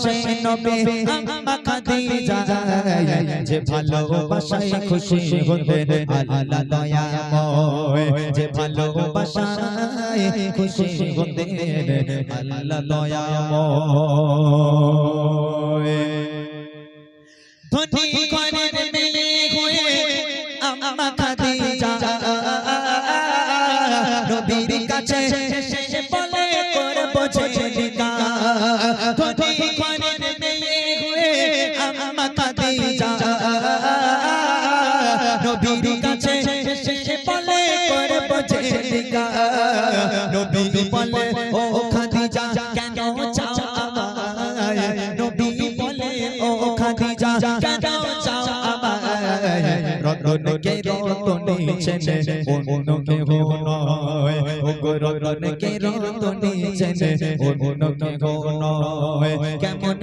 ভালোবাসে নবী আম্মা খাদিজা যে ভালোবাসায় খুশি হতেন আল্লাহ দয়াময়। যে ভালোবাসায় খুশি হতেন আল্লাহ দয়াময়। ধনী ছেলিকা নবী বলে ও খাদিজা কেন চাও আমায় নবী বলে ও খাদিজা কেন চাও আমায় রতনকে রতনে চেনে অন্য কেহ নয় ও গো রতনকে রতনে চেনে অন্য কেহ নয় কেমন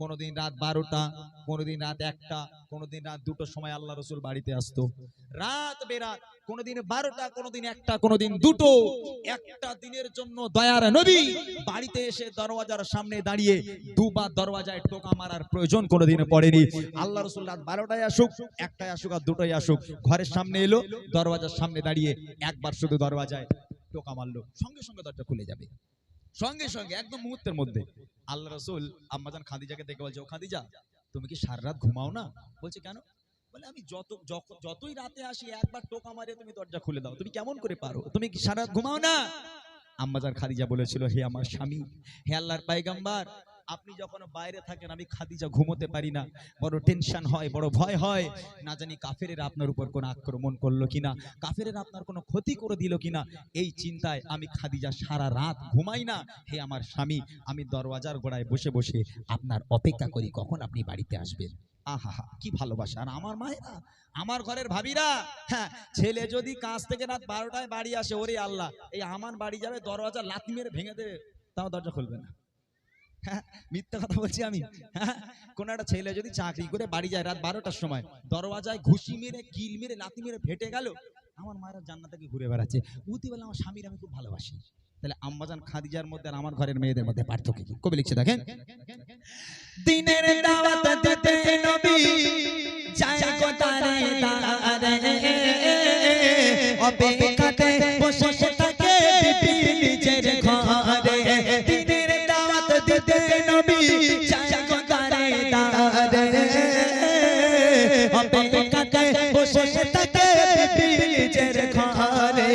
কোনদিন রাত বারোটা, কোনদিন রাত একটা, কোনদিন রাত দুটোর সময় আল্লাহ রসুল বাড়িতে আসতো। রাত বেরাত, কোনদিন বারোটা, কোনদিন একটা, কোনদিন দুটো। একটা দিনের জন্য দয়ার নবী বাড়িতে এসে দরওয়াজার সামনে দাঁড়িয়ে দুবার দরওয়াজায় টোকা মারার প্রয়োজন কোনোদিন পড়েনি। আল্লাহ রসুল রাত বারোটায় আসুক, একটায় আসুক আর দুটোই আসুক। ঘরের সামনে এলো, দরওয়াজার সামনে দাঁড়িয়ে একবার শুধু দরওয়াজায় টোকা মারলো। সঙ্গে সঙ্গে দরজা খুলে যাবে। সঙ্গে সঙ্গে, একদম মুহূর্তের মধ্যে। আল্লাহ রসুল আম্মাজান খাদিজাকে দেখে বলছে, ও খাদিজা, তুমি কি সারা রাত ঘুমাও না? বলছে, কেন? বলে, আমি যত যতই রাতে আসি, একবার টোকা মারে তুমি দরজা খুলে দাও। তুমি কেমন করে পারো? তুমি কি সারা ঘুমাও না? আম্মাজান খাদিজা বলেছিল, হে আমার স্বামী, হে আল্লাহর পাইগাম্বার আপনি যখন বাইরে থাকেন, আমি খাদিজা ঘুমোতে পারি না। বড় টেনশন হয়, বড় ভয় হয়। না জানি কাফেরেরা আপনার উপর কোনো আক্রমণ করল কিনা, কাফেরেরা আপনার কোনো ক্ষতি করে দিল কিনা। এই চিন্তায় আমি খাদিজা সারা রাত ঘুমাই না। হে আমার স্বামী, আমি দরওয়াজার গোড়ায় বসে বসে আপনার অপেক্ষা করি, কখন আপনি বাড়িতে আসবেন? আহা, কি ভালোবাসা। আর আমার মায়েরা, আমার ঘরের ভাবিরা হ্যাঁ ছেলে যদি কাজ থেকে রাত বারোটায় বাড়ি আসে, ওরে আল্লাহ, এই আমার বাড়ি যাবে, দরওয়াজা লাথি মেরে ভেঙে দেবে, তাও দরজা খুলবে না। হ্যাঁ মিথ্যা কথা বলছি আমি? হ্যাঁ কোন একটা ছেলে যদি চাকরি করে বাড়ি যায় রাত বারোটার সময়, দরওয়াজায় ঘুষি মেরে, কিল মেরে, লাথি মেরে ফেটে গেল, আমার মায়েরা জান্নাত থেকে ঘুরে বেড়াচ্ছে। উতি বলে আমার স্বামীর আমি খুব ভালোবাসি। তাহলে আম্বাজান খাদিজার মধ্যে আর আমার ঘরের মেয়েদের মধ্যে পার্থক্য কি? কবি লিখছে, দেখেন। দিনের দাওয়াত বসে থাকে নিজের ঘরে।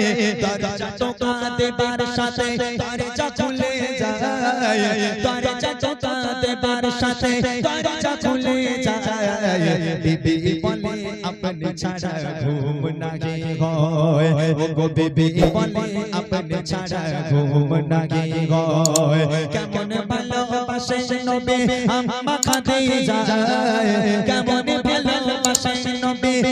দরজা টোকা দেবার সাথে দরজা খুলে যায়। দরজা টোকা দেবার সাথে দরজা খুলে যায়। বিবি বলে আপনি ছাড়া ঘুম নাগে হয়? ও গো বিবি বলে আপনি ছাড়া ঘুম নাগে হয়? কেমন ভালোবাসে নবী, আম্মা খাদিজা। কেমন ভালোবাসে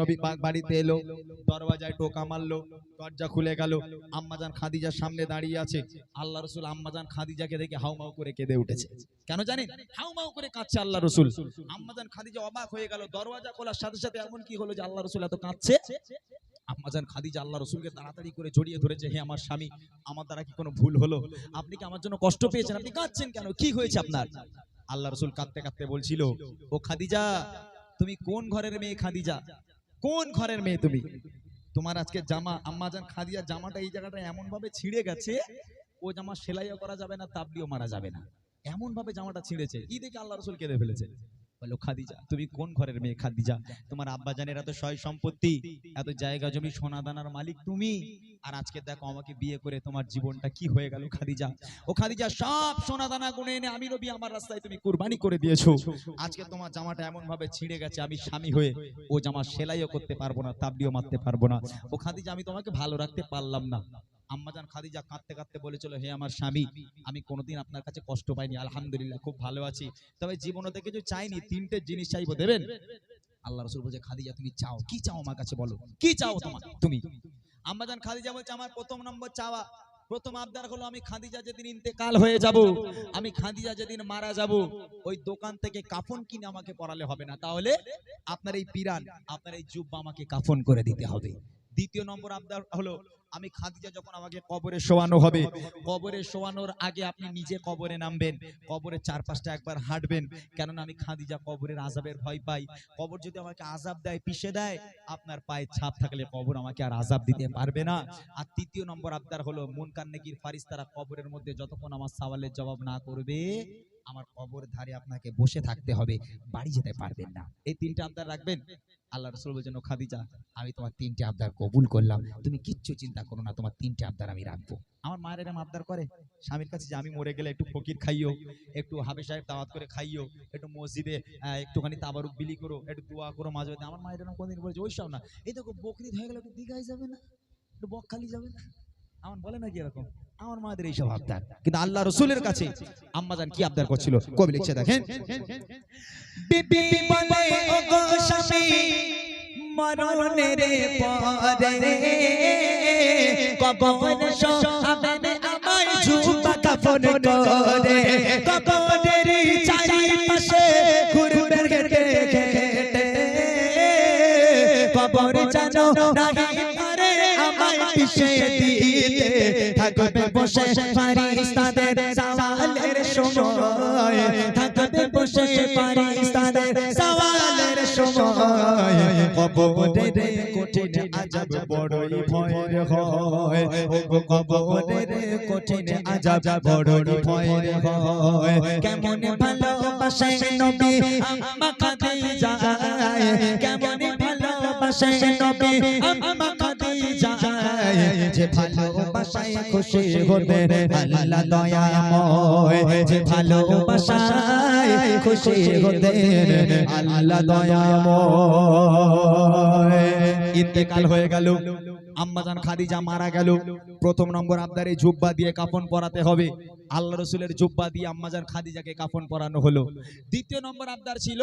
নবী বাড়িতে এলো, দরওয়াজায় টোকা মারলো, দরজা খুলে গেল, আম্মাজান খাদিজার সামনে দাঁড়িয়ে আছে। আল্লাহ রসুল আম্মাজান খাদিজাকে দেখে হাউমাউ করে কেঁদে উঠেছে। কেন জানেন? হাউমাউ করে কাঁদছে আল্লাহ রসুল। আম্মাজান খাদিজা অবাক হয়ে গেল, দরওয়াজা খোলার সাথে সাথে এমন কি হলো যে আল্লাহ রসুল এত কাঁদছে? আম্মাজান খাদিজা আল্লাহ রসুলকে তাড়াতাড়ি করে জড়িয়ে ধরেছে, হে আমার স্বামী, আমার দ্বারা কি কোনো ভুল হলো? আপনি কি আমার জন্য কষ্ট পেয়েছেন? আপনি কাঁদছেন কেন? কি হয়েছে আপনার? আল্লাহ রসুল কাঁদতে কাঁদতে বলছিল, ও খাদিজা, তুমি কোন ঘরের মেয়ে খাদিজা? কোন ঘরের মেয়ে তুমি? তোমার আজকে জামা, আম্মাজান খাদিয়া জামাটা এই জায়গাটা এমন ভাবে ছিঁড়ে গেছে, ও জামা সেলাইও করা যাবে না, তাবলিও মারা যাবে না। এমন ভাবে জামাটা ছিঁড়েছে। দেখে আল্লাহ রসুল কেঁদে ফেলেছে। বলল, খাদিজা, তুমি কোন ঘরের মেয়ে খাদিজা? তোমার আব্বা জানের এত সয় সম্পত্তি, এত জায়গা জমি সোনা দানার মালিক তুমি? আর আজকে দেখো আমাকে বিয়ে করে তোমার জীবনটা কি হয়ে গেল, খাদিজা? ও খাদিজা, সব সোনা দানা গুনে এনে আমি রবি আমার রাস্তায় তুমি কুরবানি করে দিয়েছ। আজকে তোমার জামাটা এমন ভাবে ছিঁড়ে গেছে, আমি স্বামী হয়ে ও জামা সেলাইও করতে পারব না, তাবলিও মারতে পারব না। ও খাদিজা, আমি তোমাকে ভালো রাখতে পারলাম না। আম্মাজান খাদিজা কাঁদতে কাঁদতে বলেছিল, হে আমার স্বামী, আমি কোনোদিন আপনার কাছে কষ্ট পাইনি, আলহামদুলিল্লাহ, খুব ভালো আছি। তবে জীবনে থেকে কিছু চাইনি, তিনটে জিনিস চাইব, দেবেন? আল্লাহ রসুল বলছে, খাদিজা, তুমি চাও, কি চাও আমার কাছে বলো? কি চাও তোমার? তুমি? আম্মাজান খাদিজা বলছে, আমার প্রথম নম্বর চাওয়া। প্রথম আবদার হলো আমি খাদিজা যেদিন ইন্তেকাল হয়ে যাব, আমি খাদিজা যেদিন মারা যাব, ওই দোকান থেকে কাফন কিনে আমাকে পরালে হবে না। তাহলে আপনার এই পিরান, আপনার এই জুব্বা আমাকে কাফন করে দিতে হবে। দ্বিতীয় নম্বর আবদার হলো আমি খাদিজা যখন আমাকে কবরে শোয়ানো হবে, কবরে শোয়ানোর আগে আপনি নিজে কবরে নামবেন কবরের চারপাশটা একবার হাঁটবেন। কেননা আমি খাদিজা কবরের আজাবের ভয় পাই। কবর যদি আমাকে আজাব দেয়, পিষে দেয়, আপনার পায়ে ছাপ থাকলে কবর আমাকে আর আজাব দিতে পারবে না। আর তৃতীয় নম্বর আবদার হলো মুনকান নেকির ফারিস্তারা কবরের মধ্যে যতক্ষণ আমার সওয়ালের জবাব না করবে আমার কবর ধারে আপনাকে বসে থাকতে হবে। বাড়ি যেতে পারবেন না। এই তিনটে আবদার রাখবেন? আল্লাহ রসুল বলছেন, "ও খাদিজা, আমি তোমার তিনটে আবদার কবুল করলাম। তুমি কিচ্ছু চিন্তা করো না, তোমার তিনটে আবদার আমি রাখব। আমার মায়ের এরকম আবদার করে, স্বামীর কাছে যে আমি মরে গেলে একটু ফকির খাইও, একটু হাবে সাহেব দাওয়াত করে খাইও, একটু মসজিদে একটুখানি তাবারুক বিলি করো, একটু দোয়া করো মাঝে মাঝে আমার মায়ের এরকম কোনদিন বলছে, ওই সব না, এই দেখো বকরিদ হয়ে গেলে একটু দীঘায় যাবে না? একটু বকখালি যাবে না? আমার বলে নাকি এরকম? আমার মায়েদের এইসব আবদার কিন্তু আল্লাহ রসুলের কাছে আম্মাজান কি আবদার করছিল? কবি লিখছে দেখেন। মরণের পরে কবর শোহাবেন আমায় ঝুমা কাফন করে? কবরের চারিপাশে ঘুরবে হেঁটে হেঁটে কবর জানো নাহি পারে আমায় পিছে দিতে থাকবে বসে ফারিস্তাদের সওয়ালের সময়। থাকবে বসে ফারিস্তাদের সওয়ালের সময়। কবরের কঠিন আজাব বড়ই ভয়ের হয়। কবরের কঠিন আজাব বড়ই ভয়ের হয়। কেমন ভালোবাসে নবী? আম্মা খাদিজা কেমন ভালোবাসে নবী? আম্মা খাদিজা যে ভালোবাসায় খুশি হতে আল্লাহ দয়াময় যে ভালোবাসায় খুশি হতে আল্লাহ দয়াময় ইন্তেকাল হয়ে গেল। আম্মাজান খাদিজা মারা গেল। প্রথম নম্বর আবদারে জুব্বা দিয়ে কাফন পরাতে হবে। আল্লাহ রসুলের জুব্বা দিয়ে আম্মাজান খাদিজাকে কাফন পরানো হলো। দ্বিতীয় নম্বর আবদার ছিল,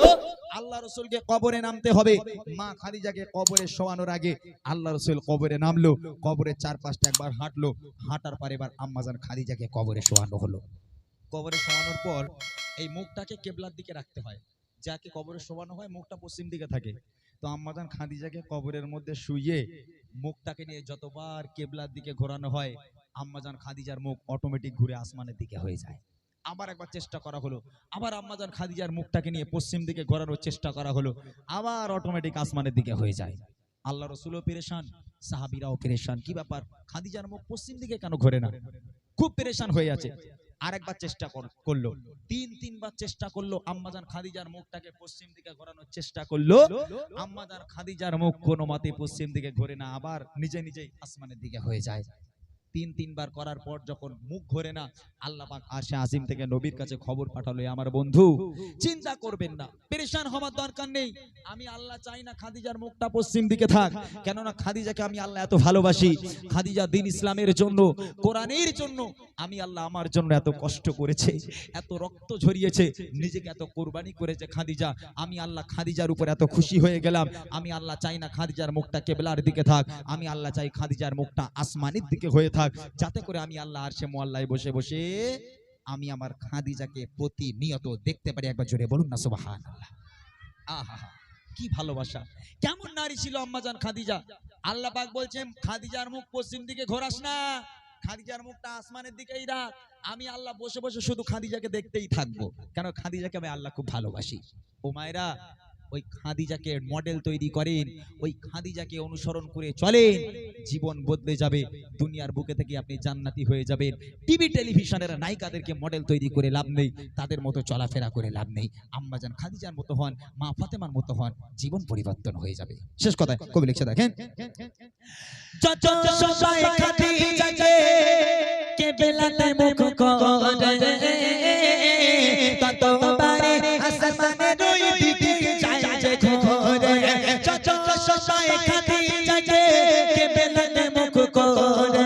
আল্লাহ রসুলকে কবরে নামতে হবে। মা খাদিজাকে কবরে শোয়ানোর আগে আল্লাহ রসুল কবরে নামলো কবরের চারপাশটা একবার হাঁটলো, হাঁটার পর এবার আম্মাজান খাদিজাকে কবরে শোয়ানো হলো। কবরে শোয়ানোর পর এই মুখটাকে কেবলার দিকে রাখতে হয়। যাকে কবরে শোয়ানো হয়, মুখটা পশ্চিম দিকে থাকে। তো আম্মাজান খাদিজাকে কবরের মধ্যে শুইয়ে মুখটাকে নিয়ে যতবার কেবলার দিকে ঘোরানো হয়, আম্মাজান খাদিজার মুখ অটোমেটিক ঘুরে আসমানের দিকে হয়ে যায়। আবার একবার চেষ্টা করা হলো, আবার আম্মাজান খাদিজার মুখটাকে নিয়ে পশ্চিম দিকে ঘোরানোর চেষ্টা করা হলো, আবার অটোমেটিক আসমানের দিকে হয়ে যায়। আল্লাহ রসুলও পেরেশান, সাহাবিরাও পেরেশান, কি ব্যাপার? খাদিজার মুখ পশ্চিম দিকে কেন ঘোরে না? খুব পেরেশান হয়ে আছে। আরেকবার চেষ্টা কর- করল। তিন, তিনবার চেষ্টা করল, আম্মাজান খাদিজার মুখটাকে পশ্চিম দিকে ঘোরানোর চেষ্টা করল। আম্মাজান খাদিজার মুখ কোনো মতে পশ্চিম দিকে ঘোরে না, আবার নিজে নিজেই আসমানের দিকে হয়ে যায়। তিন, তিনবার করার পর যখন মুখ ঘোরে না, আল্লাহ পাক আশে আজিম থেকে নবীর কাছে খবর পাঠালো আমার বন্ধু, চিন্তা করবেন না, পেরেশান হওয়ার দরকার নেই, আমি আল্লাহ চাই না খাদিজার মুখটা পশ্চিম দিকে থাক, কেননা খাদিজাকে আমি আল্লাহ এত ভালোবাসি, খাদিজা দিন ইসলামের জন্য, কোরআনের জন্য, আমি আল্লাহ আমার জন্য এত কষ্ট করেছে, এত রক্ত ঝরিয়েছে, নিজেকে এত কোরবানি করেছে খাদিজা, আমি আল্লাহ খাদিজার উপর এত খুশি হয়ে গেলাম, আমি আল্লাহ চাই না খাদিজার মুখটা কেবলার দিকে থাক, আমি আল্লাহ চাই খাদিজার মুখটা আসমানের দিকে হয়ে থাক যাতে করে আমি আল্লাহ আর সে মোয়াল্লায় বসে বসে আমি আমার খাদিজাকে প্রতিনিয়ত দেখতে পারি একবার জোরে বলুন না সুবাহান আহা, কি ভালোবাসা। কেমন নারী ছিল আম্মাজান খাদিজা? আল্লাহ পাক বলছেন, খাদিজার মুখ পশ্চিম দিকে ঘোরাস না। খাদিজার মুখটা আসমানের দিকেই রাখ। আমি আল্লাহ বসে বসে শুধু খাদিজাকে দেখতেই থাকব। কেন, খাদিজাকে আমি আল্লাহ খুব ভালোবাসি। ও মায়েরা ওই খাদিজাকে মডেল তৈরি করেন, ওই খাদিজাকে অনুসরণ করে চলেন, জীবন বদলে যাবে, দুনিয়ার বুকে থেকে আপনি জান্নাতি হয়ে যাবেন। টিভি টেলিভিশনের নায়িকাদেরকে মডেল তৈরি করে লাভ নেই, তাদের মতো চলাফেরা করে লাভ নেই। আম্মাজান খাদিজার মতো হন, মা ফাতেমার মতো হন, জীবন পরিবর্তন হয়ে যাবে। শেষ কথায় কবি লিখছে, দেখেন খাদিজাকে কে বেলাতে মুখ করে সবাই খাদিজাকে কে বেলাতে মুখ করে।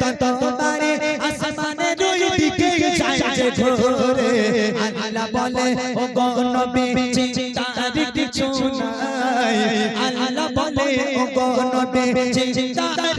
তত বারে আসমানে রই দিকে যায় যে ঘরে। আল্লাহ বলে ও গো নবী চিন্তার কিছু নাই আল্লাহ বলে ও গো নবী চিন্তার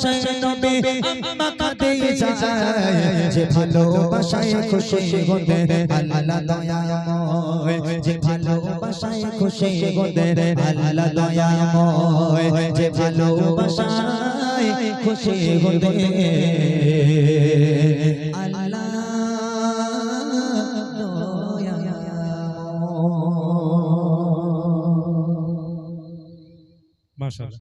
ভালোবাসে নবী আম্মা খাদিজা যে ভালোবাসায় খুশি হতে আল্লাহ দয়াময়। যে ভালোবাসায় খুশি হতে আল্লাহ দয়াময়। যে ভালোবাসায় খুশি হতে আল্লাহ দয়াময়। মাশাআল্লাহ।